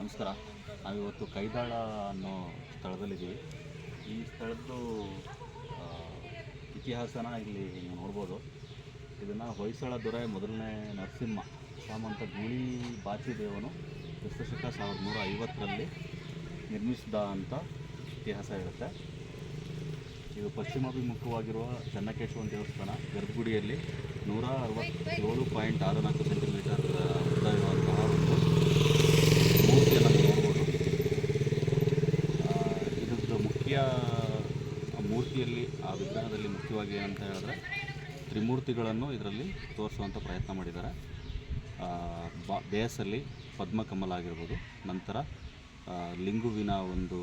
ನಮಸ್ಕಾರ. ನಾವಿವತ್ತು ಕೈದಾಳ ಅನ್ನೋ ಸ್ಥಳದಲ್ಲಿದ್ದೀವಿ. ಈ ಸ್ಥಳದ್ದು ಇತಿಹಾಸನ ಇಲ್ಲಿ ನೀವು ನೋಡ್ಬೋದು. ಇದನ್ನು ಹೊಯ್ಸಳ ದೊರೆ ಮೊದಲನೇ ನರಸಿಂಹ ಸಾಮಂತ ಗೂಳಿ ಬಾಚಿದೇವನು ಕ್ರಿಸ್ತಶಕ ಸಾವಿರದ ನೂರ ಐವತ್ತರಲ್ಲಿ ನಿರ್ಮಿಸಿದ ಅಂತ ಇತಿಹಾಸ ಇರುತ್ತೆ. ಇದು ಪಶ್ಚಿಮಾಭಿಮುಖವಾಗಿರುವ ಚನ್ನಕೇಶವನ ದೇವಸ್ಥಾನ, ಗರ್ಭಗುಡಿಯಲ್ಲಿ ನೂರ ಅರವತ್ತೇಳು ಪಾಯಿಂಟ್ ಆರು ನಾಲ್ಕು ಸೆಂಟಿಮೀಟರ್ ಉದ್ದವಿರುವಂತಹ ಒಂದು ಮೂರ್ತಿಯನ್ನು ನೀವು ನೋಡ್ಬೋದು ಆ, ಇದ್ರದ್ದು ಮುಖ್ಯ ಆ ಮೂರ್ತಿಯಲ್ಲಿ ಆ ವಿಗ್ರಹದಲ್ಲಿ ಮುಖ್ಯವಾಗಿ ಏನಂತ ಹೇಳಿದ್ರೆ ತ್ರಿಮೂರ್ತಿಗಳನ್ನು ಇದರಲ್ಲಿ ತೋರಿಸುವಂಥ ಪ್ರಯತ್ನ ಮಾಡಿದ್ದಾರೆ. ಬಾ, ಬೇಸಲ್ಲಿ ಪದ್ಮಕಮಲ ಆಗಿರ್ಬೋದು, ನಂತರ ಲಿಂಗುವಿನ ಒಂದು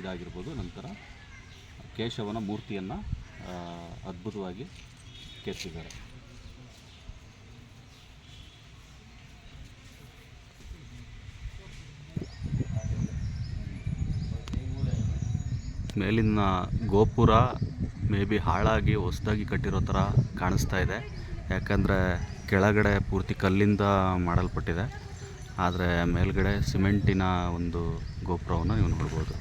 ಇದಾಗಿರ್ಬೋದು, ನಂತರ ಕೇಶವನ ಮೂರ್ತಿಯನ್ನು ಅದ್ಭುತವಾಗಿ ಕೆತ್ತಿದ್ದಾರೆ. ಮೇಲಿನ ಗೋಪುರ ಮೇ ಬಿ ಹಾಳಾಗಿ ಹೊಸದಾಗಿ ಕಟ್ಟಿರೋ ಥರ ಕಾಣಿಸ್ತಾ ಇದೆ. ಯಾಕಂದರೆ ಕೆಳಗಡೆ ಪೂರ್ತಿ ಕಲ್ಲಿಂದ ಮಾಡಲ್ಪಟ್ಟಿದೆ. ಆದರೆ ಮೇಲ್ಗಡೆ ಸಿಮೆಂಟಿನ ಒಂದು ಗೋಪುರವನ್ನು ನೀವು ನೋಡ್ಬೋದು.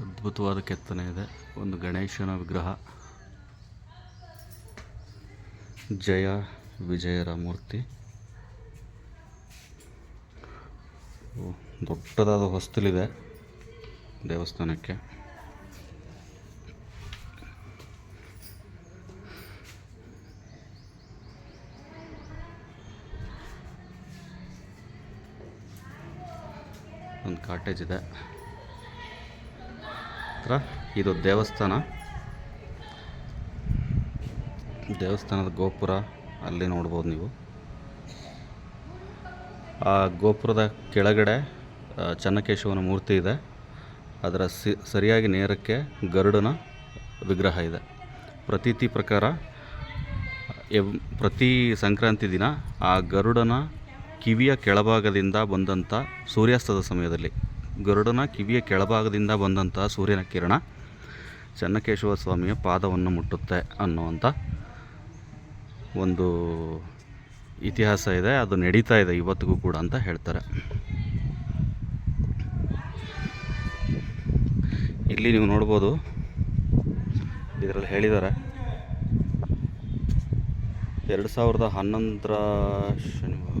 ಅದ್ಭುತವಾದ ಕೆತ್ತನೆ ಇದೆ. ಒಂದು ಗಣೇಶನ ವಿಗ್ರಹ. ಜಯ ವಿಜಯರ ಮೂರ್ತಿ. ದೊಡ್ಡದಾದ ಹೊಸ್ತಲಿದೆ ದೇವಸ್ಥಾನಕ್ಕೆ. ಒಂದು ಕಾಟೇಜ್ ಇದೆ. ಹತ್ರ ಇದು ದೇವಸ್ಥಾನ. ದೇವಸ್ಥಾನದ ಗೋಪುರ ಅಲ್ಲಿ ನೋಡ್ಬೋದು ನೀವು. ಆ ಗೋಪುರದ ಕೆಳಗಡೆ ಚನ್ನಕೇಶವನ ಮೂರ್ತಿ ಇದೆ. ಅದರ ಸರಿಯಾಗಿ ನೇರಕ್ಕೆ ಗರುಡನ ವಿಗ್ರಹ ಇದೆ. ಪ್ರತೀತಿ ಪ್ರಕಾರ, ಎವ್, ಪ್ರತಿ ಸಂಕ್ರಾಂತಿ ದಿನ ಆ ಗರುಡನ ಕಿವಿಯ ಕೆಳಭಾಗದಿಂದ ಬಂದಂಥ ಸೂರ್ಯಾಸ್ತದ ಸಮಯದಲ್ಲಿ. ಗರುಡನ ಕಿವಿಯ ಕೆಳಭಾಗದಿಂದ ಬಂದಂತಹ ಸೂರ್ಯನ ಕಿರಣ ಚನ್ನಕೇಶವ ಸ್ವಾಮಿಯ ಪಾದವನ್ನು ಮುಟ್ಟುತ್ತೆ ಅನ್ನುವಂಥ ಒಂದು ಇತಿಹಾಸ ಇದೆ, ಅದು ನಡೀತಾ ಇದೆ ಇವತ್ತಿಗೂ ಕೂಡ ಅಂತ ಹೇಳ್ತಾರೆ. ಇಲ್ಲಿ ನೀವು ನೋಡ್ಬೋದು, ಇದರಲ್ಲಿ ಹೇಳಿದ್ದಾರೆ, ಎರಡು ಸಾವಿರದ ಹನ್ನೊಂದರ ಶನಿವಾರ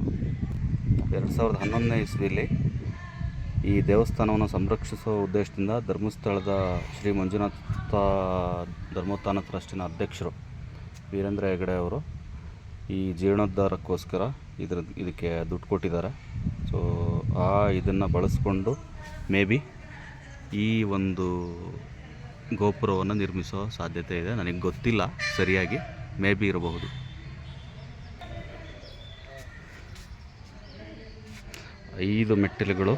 ಎರಡು ಸಾವಿರದ ಹನ್ನೊಂದನೇ ಇಸ್ವಿಯಲ್ಲಿ ಈ ದೇವಸ್ಥಾನವನ್ನು ಸಂರಕ್ಷಿಸುವ ಉದ್ದೇಶದಿಂದ ಧರ್ಮಸ್ಥಳದ ಶ್ರೀ ಮಂಜುನಾಥ ಧರ್ಮೋತ್ಥಾನ ಟ್ರಸ್ಟಿನ ಅಧ್ಯಕ್ಷರು ವೀರೇಂದ್ರ ಹೆಗಡೆ ಅವರು ಈ ಜೀರ್ಣೋದ್ಧಾರಕ್ಕೋಸ್ಕರ ಇದ್ರ ಇದಕ್ಕೆ ದುಡ್ಡು ಕೊಟ್ಟಿದ್ದಾರೆ. ಸೊ ಆ ಇದನ್ನು ಬಳಸಿಕೊಂಡು ಮೇ ಬಿ ಈ ಒಂದು ಗೋಪುರವನ್ನು ನಿರ್ಮಿಸೋ ಸಾಧ್ಯತೆ ಇದೆ. ನನಗೆ ಗೊತ್ತಿಲ್ಲ, ಸರಿಯಾಗಿ ಮೇ ಬಿ ಇರಬಹುದು. ಐದು ಮೆಟ್ಟಿಲುಗಳು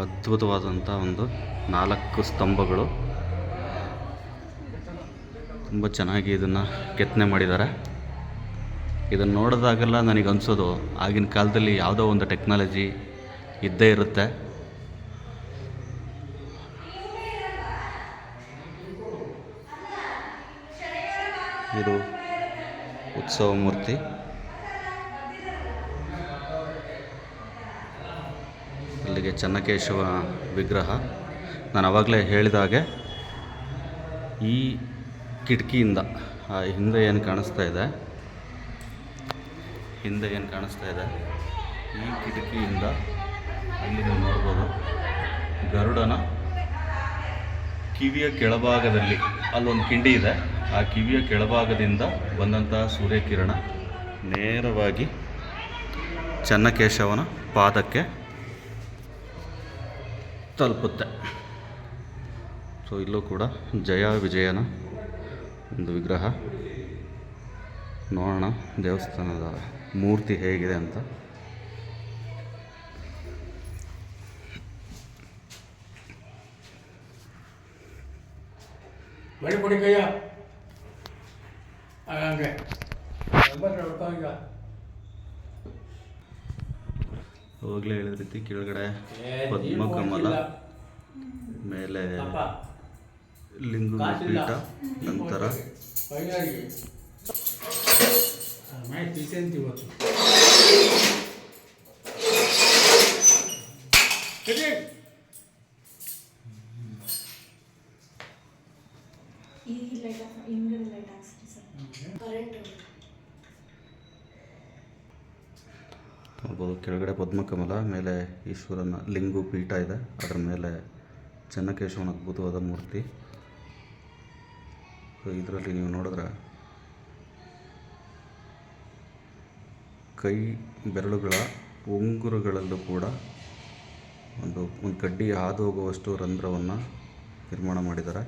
ಅದ್ಭುತವಾದಂಥ ಒಂದು ನಾಲ್ಕು ಸ್ತಂಭಗಳು. ತುಂಬ ಚೆನ್ನಾಗಿ ಇದನ್ನು ಕೆತ್ತನೆ ಮಾಡಿದ್ದಾರೆ. ಇದನ್ನು ನೋಡಿದಾಗೆಲ್ಲ ನನಗೆ ಅನಿಸೋದು ಆಗಿನ ಕಾಲದಲ್ಲಿ ಯಾವುದೋ ಒಂದು ಟೆಕ್ನಾಲಜಿ ಇದ್ದೇ ಇರುತ್ತೆ. ಇದು ಉತ್ಸವ ಮೂರ್ತಿ. ಅಲ್ಲಿಗೆ ಚನ್ನಕೇಶವ ವಿಗ್ರಹ. ನಾನು ಆವಾಗಲೇ ಹೇಳಿದ ಹಾಗೆ ಈ ಕಿಟಕಿಯಿಂದ, ಆ ಹಿಂದೆ ಏನು ಕಾಣಿಸ್ತಾ ಇದೆ? ಹಿಂದೆ ಏನು ಕಾಣಿಸ್ತಾ ಇದೆ? ಈ ಕಿಟಕಿಯಿಂದ ಅಲ್ಲಿ ನೀವು ನೋಡ್ಬೋದು ಗರುಡನ ಕಿವಿಯ ಕೆಳಭಾಗದಲ್ಲಿ, ಅಲ್ಲೊಂದು ಕಿಂಡಿ ಇದೆ. ಆ ಕಿವಿಯ ಕೆಳಭಾಗದಿಂದ ಬಂದಂತಹ ಸೂರ್ಯಕಿರಣ ನೇರವಾಗಿ ಚನ್ನಕೇಶವನ ಪಾದಕ್ಕೆ ತಲುಪುತ್ತೆ. ಸೊ ಇಲ್ಲೂ ಕೂಡ ಜಯ ವಿಜಯನ ಒಂದು ವಿಗ್ರಹ. ನೋಡೋಣ ದೇವಸ್ಥಾನದ ಮೂರ್ತಿ ಹೇಗಿದೆ ಅಂತ. ಬಳಿ ಕೊಡಿ ಕೈಯ ಹಂಗೆ ಈಗ ಅವಾಗಲೇ ಹೇಳಿದ ರೀತಿ ಕೆಳಗಡೆ ಪದ್ಮಕಮಲ ಮೇಲೆ ಲಿಂಗ ಪೀಠ ನಂತರ ಮಾಹಿತಿ ನೋಡ್ಬೋದು ಕೆಳಗಡೆ ಪದ್ಮಕಮಲ, ಮೇಲೆ ಈಶ್ವರನ ಲಿಂಗು ಪೀಠ ಇದೆ. ಅದರ ಮೇಲೆ ಚೆನ್ನಕೇಶವನ ಅದ್ಭುತವಾದ ಮೂರ್ತಿ. ಇದರಲ್ಲಿ ನೀವು ನೋಡಿದ್ರೆ ಕೈ ಬೆರಳುಗಳ ಉಂಗುರಗಳಲ್ಲೂ ಕೂಡ ಒಂದು ಒಂದು ಕಡ್ಡಿ ಹಾದು ಹೋಗುವಷ್ಟು ರಂಧ್ರವನ್ನು ನಿರ್ಮಾಣ ಮಾಡಿದ್ದಾರೆ.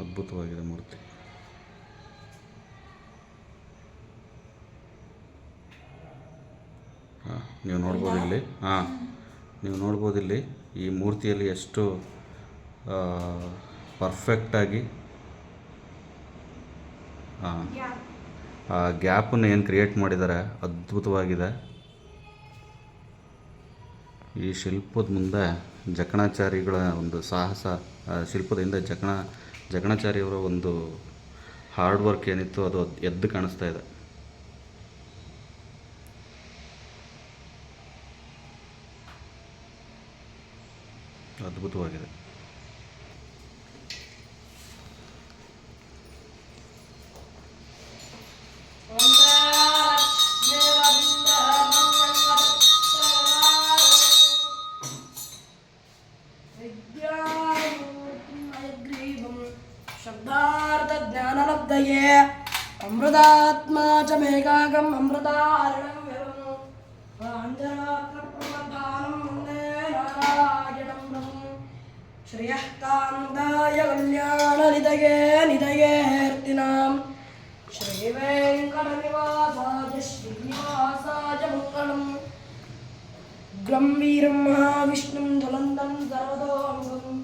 ಅದ್ಭುತವಾಗಿದೆ ಮೂರ್ತಿ. ಹಾಂ ನೀವು ನೋಡ್ಬೋದು ಇಲ್ಲಿ. ಹಾಂ ನೀವು ನೋಡ್ಬೋದು ಇಲ್ಲಿ ಈ ಮೂರ್ತಿಯಲ್ಲಿ ಎಷ್ಟು ಪರ್ಫೆಕ್ಟಾಗಿ ಹಾಂ. ಆ ಗ್ಯಾಪನ್ನು ಏನು ಕ್ರಿಯೇಟ್ ಮಾಡಿದ್ದಾರೆ ಅದ್ಭುತವಾಗಿದೆ. ಈ ಶಿಲ್ಪದ ಮುಂದೆ ಜಕಣಾಚಾರಿಗಳ ಒಂದು ಸಾಹಸ ಶಿಲ್ಪದ ಹಿಂದೆ ಜಕಣ ಜಕಣಾಚಾರಿಯವರ ಒಂದು ಹಾರ್ಡ್ ವರ್ಕ್ ಏನಿತ್ತು ಅದು ಎದ್ದು ಕಾಣಿಸ್ತಾ ಇದೆ. பிரதாரணம் விவமம் அஞ்சனாக்கிரபானம் முன்னே நாராயணம் பிரமு ஸ்ரீயஸ்காந்தாய கல்யாண நிதகே நிதகேர்த்தினாம் ஸ்ரீவேங்கடநிவாசாய ஸ்ரீனிவாசாய மங்களம் க்ளம் வீரம் மகாவிஷ்ணும் துலந்தம் சர்வதோ அங்கம்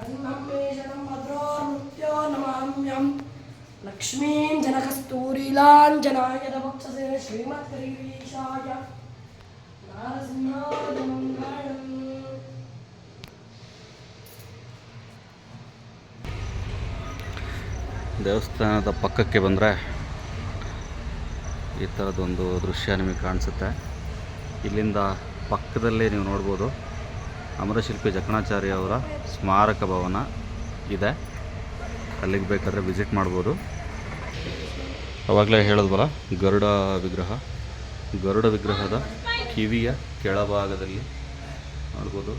அன்னம்மேஷனம் மதுரோ நித்யோ நமாம்யம் लक्ष्मीं जनकस्तूरीलाञ्जनायतवक्षसे श्रीमद्गिरीशाय नारसिंहाय मङ्गलम् ದೇವಸ್ಥಾನದ ಪಕ್ಕಕ್ಕೆ ಬಂದರೆ ಈ ಥರದೊಂದು ದೃಶ್ಯ ನಿಮಗೆ ಕಾಣಿಸುತ್ತೆ ಇಲ್ಲಿಂದ ಪಕ್ಕದಲ್ಲೇ ನೀವು ನೋಡ್ಬೋದು ಅಮರಶಿಲ್ಪಿ ಜಕಣಾಚಾರ್ಯ ಅವರ ಸ್ಮಾರಕ ಭವನ ಇದೆ ಅಲ್ಲಿಗೆ ಬೇಕಾದರೆ ವಿಸಿಟ್ ಮಾಡ್ಬೋದು. ಅವಾಗಲೇ ಹೇಳಿದ್ವಲ್ಲ, ಗರುಡ ವಿಗ್ರಹ. ಗರುಡ ವಿಗ್ರಹದ ಕಿವಿಯ ಕೆಳಭಾಗದಲ್ಲಿ ನೋಡ್ಬೋದು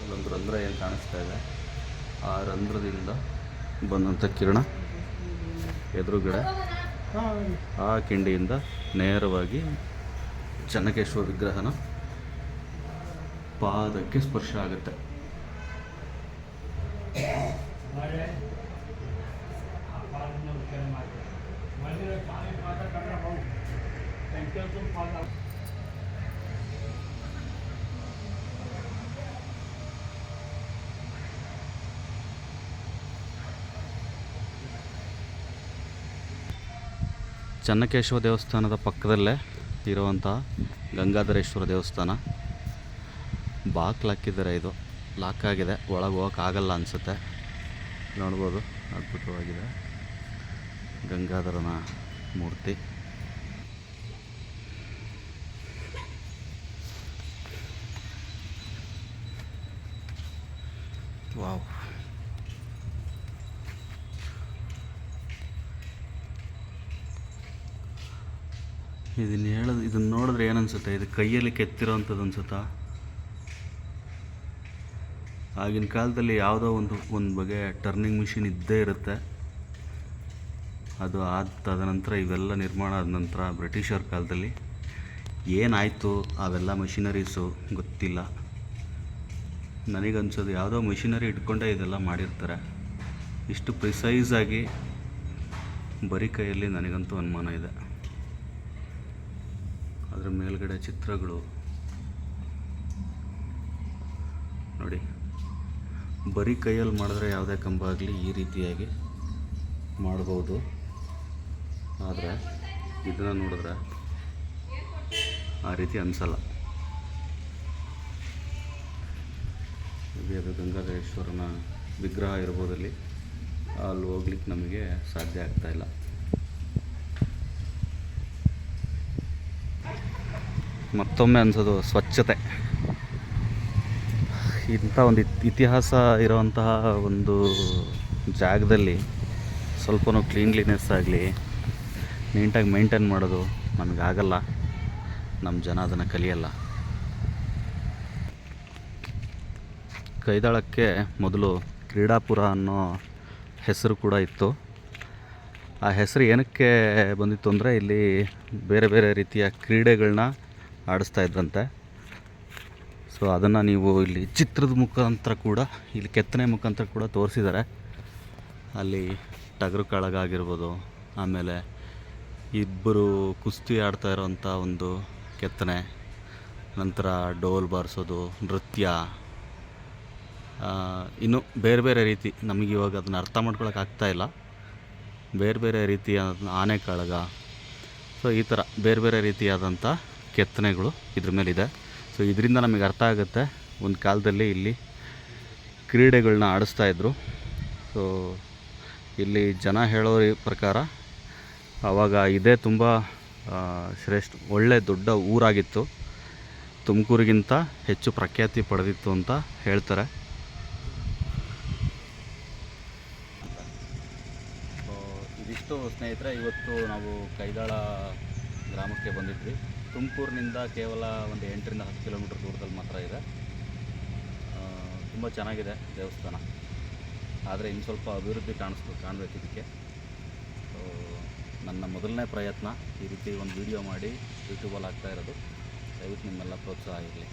ಅಲ್ಲೊಂದು ರಂಧ್ರ ಏನು ಕಾಣಿಸ್ತಾ ಇದೆ. ಆ ರಂಧ್ರದಿಂದ ಬಂದಂಥ ಕಿರಣ ಎದುರುಗಡೆ ಆ ಕಿಂಡಿಯಿಂದ ನೇರವಾಗಿ ಚೆನ್ನಕೇಶ್ವರ ವಿಗ್ರಹನ ಪಾದಕ್ಕೆ ಸ್ಪರ್ಶ ಆಗುತ್ತೆ. ಚನ್ನಕೇಶವ ದೇವಸ್ಥಾನದ ಪಕ್ಕದಲ್ಲೇ ಇರುವಂಥ ಗಂಗಾಧರೇಶ್ವರ ದೇವಸ್ಥಾನ. ಬಾಕ್ಲು ಹಾಕಿದ್ದಾರೆ ಇದು. ಲಾಕ್ ಆಗಿದೆ. ಒಳಗೆ ಹೋಗೋಕ್ಕಾಗಲ್ಲ ಅನಿಸುತ್ತೆ. ನೋಡ್ಬೋದು. ಅದ್ಭುತವಾಗಿದೆ. ಗಂಗಾಧರನ ಮೂರ್ತಿ. ವಾವ್ ಇದನ್ನ ಹೇಳೋದು ಇದನ್ನ ನೋಡಿದ್ರೆ ಏನನ್ಸುತ್ತೆ? ಇದು ಕೈಯಲ್ಲಿ ಕೆತ್ತಿರೋವಂಥದ್ದು ಅನ್ಸುತ್ತಾ? ಆಗಿನ ಕಾಲದಲ್ಲಿ ಯಾವುದೋ ಒಂದು ಒಂದು ಬಗೆ ಟರ್ನಿಂಗ್ ಮಿಷಿನ್ ಇದ್ದೇ ಇರುತ್ತೆ. ಅದು ಆದ ತದನಂತರ ಇವೆಲ್ಲ ನಿರ್ಮಾಣ ಆದ ನಂತರ ಬ್ರಿಟಿಷರ ಕಾಲದಲ್ಲಿ ಏನಾಯಿತು? ಅವೆಲ್ಲ ಮಷಿನರೀಸು ಗೊತ್ತಿಲ್ಲ. ನನಗನ್ಸೋದು ಯಾವುದೋ ಮಿಷಿನರಿ ಇಟ್ಕೊಂಡೇ ಇದೆಲ್ಲ ಮಾಡಿರ್ತಾರೆ. ಇಷ್ಟು ಪ್ರಿಸೈಸಾಗಿ ಬರೀ ಕೈಯಲ್ಲಿ ನನಗಂತೂ ಅನುಮಾನ ಇದೆ. ಅದರ ಮೇಲ್ಗಡೆ ಚಿತ್ರಗಳು. ನೋಡಿ, ಬರೀ ಕೈಯಲ್ಲಿ ಮಾಡಿದ್ರೆ ಯಾವುದೇ ಕಂಬ ಆಗಲಿ ಈ ರೀತಿಯಾಗಿ ಮಾಡ್ಬೋದು. ಆದರೆ ಇದನ್ನು ನೋಡಿದ್ರೆ ಆ ರೀತಿ ಅನಿಸಲ್ಲ. ಅದು ಗಂಗಾಧರೇಶ್ವರನ ವಿಗ್ರಹ ಇರ್ಬೋದಲ್ಲಿ, ಅಲ್ಲಿ ಹೋಗ್ಲಿಕ್ಕೆ ನಮಗೆ ಸಾಧ್ಯ ಆಗ್ತಾ ಇಲ್ಲ. ಮತ್ತೊಮ್ಮೆ ಅನಿಸೋದು ಸ್ವಚ್ಛತೆ. ಇಂಥ ಒಂದು ಇತ್- ಇತಿಹಾಸ ಇರೋವಂತಹ ಒಂದು ಜಾಗದಲ್ಲಿ ಸ್ವಲ್ಪನೂ ಕ್ಲೀನ್ಲಿನೆಸ್ ಆಗಲಿ ನೀಟಾಗಿ ಮೇಂಟೈನ್ ಮಾಡೋದು ನಮಗಾಗಲ್ಲ ನಮ್ಮ ಜನ ಅದನ್ನು ಕಲಿಯಲ್ಲ. ಕೈದಾಳಕ್ಕೆ ಮೊದಲು ಕ್ರೀಡಾಪುರ ಅನ್ನೋ ಹೆಸರು ಕೂಡ ಇತ್ತು. ಆ ಹೆಸರು ಏನಕ್ಕೆ ಬಂದಿತ್ತು ಅಂದರೆ ಇಲ್ಲಿ ಬೇರೆ ಬೇರೆ ರೀತಿಯ ಕ್ರೀಡೆಗಳನ್ನ ಆಡಿಸ್ತಾ ಇದ್ರಂತೆ. ಸೊ ಅದನ್ನು ನೀವು ಇಲ್ಲಿ ಚಿತ್ರದ ಮುಖಾಂತರ ಕೂಡ, ಇಲ್ಲಿ ಕೆತ್ತನೆ ಮುಖಾಂತರ ಕೂಡ ತೋರಿಸಿದ್ದಾರೆ. ಅಲ್ಲಿ ಟಗರು ಕಾಳಗ ಆಗಿರ್ಬೋದು, ಆಮೇಲೆ ಇಬ್ಬರು ಕುಸ್ತಿ ಆಡ್ತಾ ಇರೋವಂಥ ಒಂದು ಕೆತ್ತನೆ, ನಂತರ ಡೋಲ್ ಬಾರಿಸೋದು, ನೃತ್ಯ ಇನ್ನು ಬೇರೆ ಬೇರೆ ರೀತಿ ನಮಗೆ ಇವಾಗ ಅದನ್ನ ಅರ್ಥ ಮಾಡ್ಕೊಳಕ್ಕೆ ಇಲ್ಲ. ಬೇರೆ ಬೇರೆ ರೀತಿಯ ಆನೆ ಕಾಳಗ, ಸೊ ಈ ಥರ ಬೇರೆ ಬೇರೆ ರೀತಿಯಾದಂಥ ಕೆತ್ತನೆಗಳು ಇದ್ರ ಮೇಲಿದೆ. ಸೊ ಇದರಿಂದ ನಮಗೆ ಅರ್ಥ ಆಗುತ್ತೆ. ಒಂದು ಕಾಲದಲ್ಲಿ ಇಲ್ಲಿ ಕ್ರೀಡೆಗಳನ್ನ ಆಡಿಸ್ತಾ ಇದ್ದರು ಸೊ ಇಲ್ಲಿ ಜನ ಹೇಳೋ ಪ್ರಕಾರ ಆವಾಗ ಇದೇ ತುಂಬ ಶ್ರೇಷ್ಠ ಒಳ್ಳೆ ದೊಡ್ಡ ಊರಾಗಿತ್ತು. ತುಮಕೂರಿಗಿಂತ ಹೆಚ್ಚು ಪ್ರಖ್ಯಾತಿ ಪಡೆದಿತ್ತು ಅಂತ ಹೇಳ್ತಾರೆ. ಇದಿಷ್ಟು ಸ್ನೇಹಿತರೆ, ಇವತ್ತು ನಾವು ಕೈದಾಳ ಗ್ರಾಮಕ್ಕೆ ಬಂದಿದ್ವಿ. ತುಮಕೂರಿನಿಂದ ಕೇವಲ ಒಂದು ಎಂಟರಿಂದ ಹತ್ತು ಕಿಲೋಮೀಟ್ರ್ ದೂರದಲ್ಲಿ ಮಾತ್ರ ಇದೆ. ತುಂಬ ಚೆನ್ನಾಗಿದೆ ದೇವಸ್ಥಾನ. ಆದರೆ ಇನ್ನು ಸ್ವಲ್ಪ ಅಭಿವೃದ್ಧಿ ಕಾಣಿಸ್ತು ಕಾಣಬೇಕು ಇದಕ್ಕೆ. ನನ್ನ ಮೊದಲನೇ ಪ್ರಯತ್ನ ಈ ರೀತಿ ಒಂದು ವಿಡಿಯೋ ಮಾಡಿ ಯೂಟ್ಯೂಬಲ್ಲಿ ಹಾಕ್ತಾ ಇರೋದು. ದಯವಿಟ್ಟು ನಿಮ್ಮೆಲ್ಲ ಪ್ರೋತ್ಸಾಹ ಇರಲಿ.